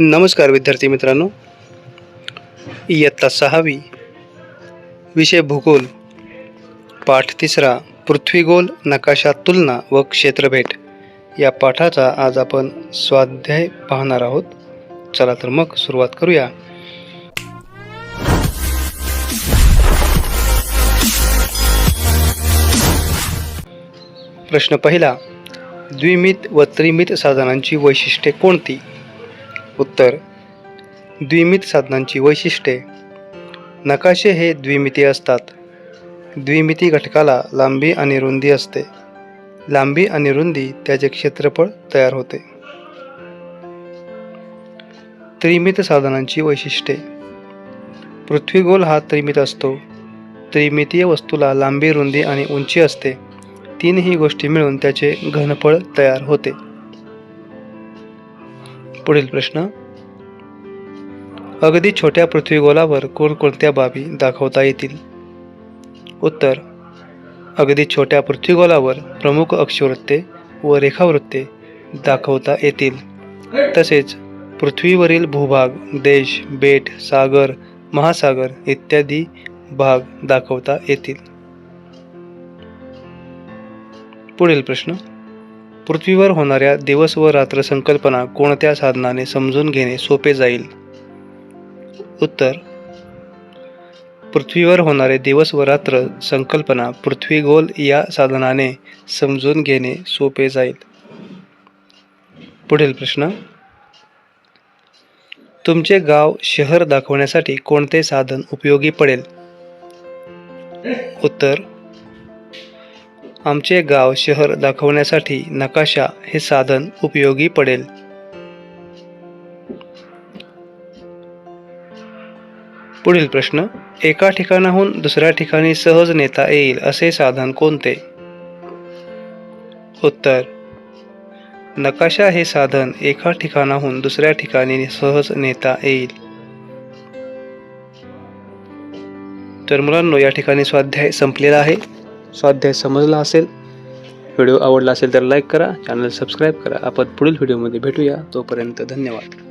नमस्कार विद्यार्थी मित्रांनो. इयत्ता सहावी. विषय भूगोल. पाठ तिसरा. पृथ्वीगोल नकाशा तुलना व क्षेत्रभेट. या पाठाचा आज आपण स्वाध्याय पाहणार आहोत. चला तर मग सुरुवात करूया. प्रश्न पहिला. द्विमित व त्रिमित साधनांची वैशिष्ट्ये कोणती? उत्तर द्विमित साधनांची वैशिष्ट्ये. नकाशे हे द्विमिती असतात. द्विमिती घटकाला लांबी आणि रुंदी असते. लांबी आणि रुंदी त्याचे क्षेत्रफळ तयार होते. त्रिमित साधनांची वैशिष्ट्ये. पृथ्वीगोल हा त्रिमित असतो. त्रिमितीय वस्तूला लांबी रुंदी आणि उंची असते. तीनही गोष्टी मिळून त्याचे घनफळ तयार होते. पुढील प्रश्न. अगदी छोट्या पृथ्वीगोलावर कोणकोणत्या बाबी दाखवता येतील? उत्तर अगदी छोट्या पृथ्वीगोलावर प्रमुख अक्षवृत्ते व रेखावृत्ते दाखवता येतील. तसेच पृथ्वीवरील भूभाग देश बेट सागर महासागर इत्यादी भाग दाखवता येतील. पुढील प्रश्न. पृथ्वीवर होणाऱ्या दिवस व रात्र संकल्पना कोणत्या साधनाने समजून घेणे सोपे जाईल? उत्तर पृथ्वीवर होणारे दिवस व रात्र संकल्पना पृथ्वीगोल या साधनाने समजून घेणे सोपे जाईल. पुढील प्रश्न तुमचे गाव शहर दाखवण्यासाठी कोणते साधन उपयोगी पडेल? उत्तर आमचे गाव शहर दाखवण्यासाठी नकाशा हे साधन उपयोगी पडेल. पुढील प्रश्न एका ठिकाणाहून दुसऱ्या ठिकाणी सहज नेता येईल असे साधन कोणते? उत्तर नकाशा हे साधन एका ठिकाणाहून दुसऱ्या ठिकाणी सहज नेता येईल. तर मुलांनो या ठिकाणी स्वाध्याय संपलेला आहे. स्वाध्याय समजला असेल व्हिडिओ आवडला असेल तर लाईक करा चॅनल सबस्क्राईब करा. आपण पुढील व्हिडिओमध्ये भेटूया. तोपर्यंत धन्यवाद.